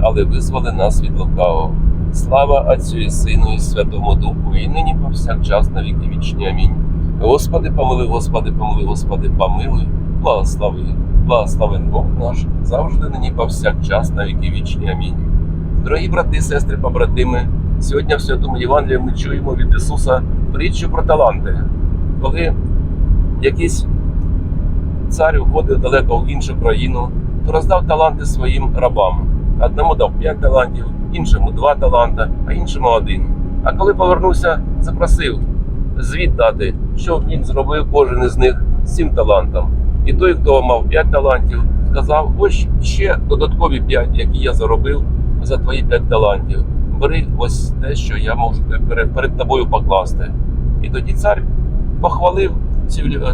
але визволи нас від лукавого. Слава Отцю і Сину, і Святому Духу, і нині повсякчас на віки вічні. Амінь. Господи, помили, Господи, помили, Господи, помилуй, благослови, благословен Бог наш, завжди нині повсякчас на віки вічні. Амінь. Дорогі брати, сестри, побратими, сьогодні в Святому Євангелії ми чуємо від Ісуса притчу про таланти, коли якийсь цар входив далеко в іншу країну, то роздав таланти своїм рабам. Одному дав п'ять талантів, іншому два таланта, а іншому один. А коли повернувся, запросив звіт дати, що він зробив кожен із них з цим талантом. І той, хто мав п'ять талантів, сказав: ось ще додаткові п'ять, які я заробив за твої п'ять талантів. Бери ось те, що я можу перед, тобою покласти. І тоді цар похвалив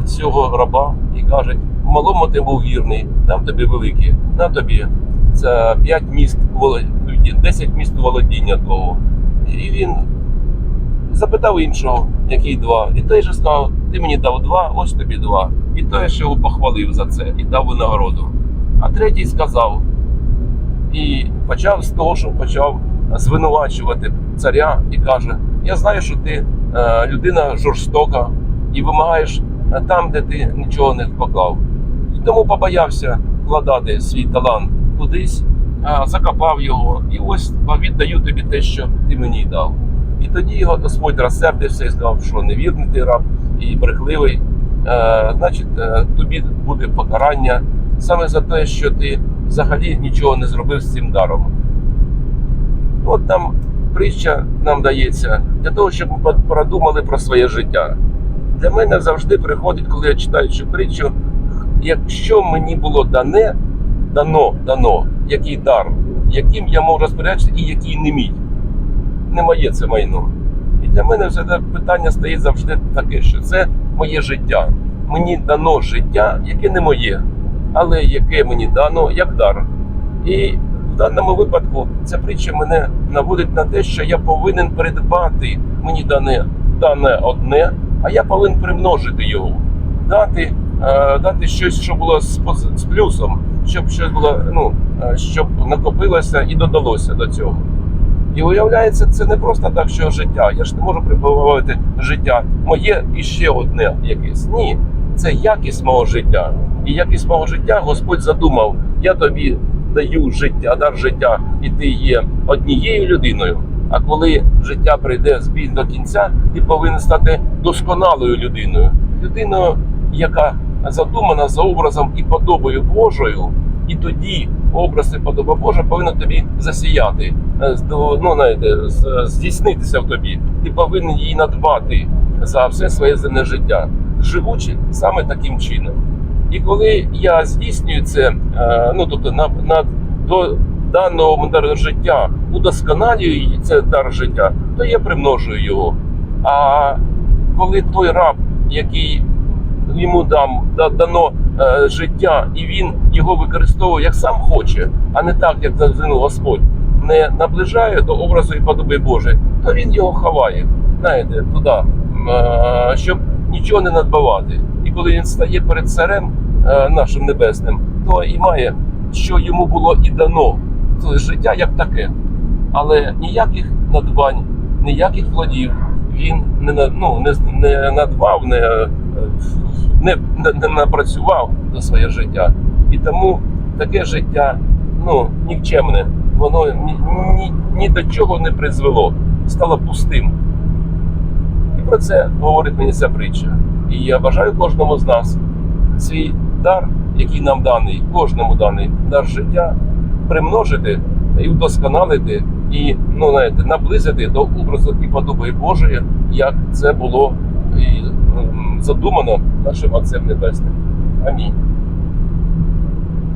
цього раба і каже: малому ти був вірний, там тобі велике, на тобі 5 міст 10 міст володіння твого. І він запитав іншого, який два. І той же сказав: ти мені дав два, ось тобі два. І той ще його похвалив за це і дав винагороду. А третій сказав, і почав з того, що почав звинувачувати царя і каже: Я знаю, що ти е, людина жорстока і вимагаєш там, де ти нічого не поклав. І тому побоявся вкладати свій талант кудись, а закопав його, і ось віддаю тобі те, що ти мені дав. І тоді його Господь розсердився і сказав, що невірний ти раб і брехливий. Е, значить, е, тобі буде покарання саме за те, що ти взагалі нічого не зробив з цим даром. От там притча нам дається для того, щоб ми продумали про своє життя. Для мене завжди приходить, коли я читаю цю притчу, якщо мені було дане, дано, дано, який дар, яким я можу розпорядитися і який не мій. Не моє це майно. І для мене це питання стає завжди таке, що це моє життя. Мені дано життя, яке не моє, але яке мені дано як дар. І в даному випадку ця притча мене наводить на те, що я повинен придбати мені дане, дане одне, а я повинен примножити його, дати, дати щось, що було з, з плюсом, щоб щось було, ну, е, щоб накопилося і додалося до цього. І уявляється, це не просто так, що життя. Я ж не можу прибавити життя моє і ще одне якесь. Ні, це якість мого життя. І якість мого життя Господь задумав: я тобі даю життя, дар життя, і ти є однією людиною. А коли життя прийде з бій до кінця, ти повинен стати досконалою людиною, людиною, яка задумана за образом і подобою Божою, і тоді образ і подоба Божа повинна тобі засіяти, е, ну, знаєте, здійснитися в тобі. Ти повинен її надбати за все своє земне життя, живучи саме таким чином. І коли я здійснюю це, е, ну тобто на, на до даного дару життя удосконалюю це дар життя, то я примножую його. А коли той раб, який йому дам да- дано е, життя, і він його використовує як сам хоче, а не так, як задвинув Господь, не наближає до образу і подоби Божої, то він його ховає, знаєте, туди, е, щоб нічого не надбавати. І коли він стає перед царем е, нашим небесним, то і має, що йому було і дано це життя як таке. Але ніяких надбань, ніяких плодів він не ну, не, не надбав, не, е, не, не, напрацював за своє життя. І тому таке життя ну, нікчемне, воно ні, ні, ні до чого не призвело, стало пустим. І про це говорить мені ця притча. І я бажаю кожному з нас свій дар, який нам даний, кожному даний дар життя, примножити і вдосконалити, і ну, знаєте, наблизити до образу і подоби Божої, як це було і, м, задумано нашим Отцем Небесним. Амінь.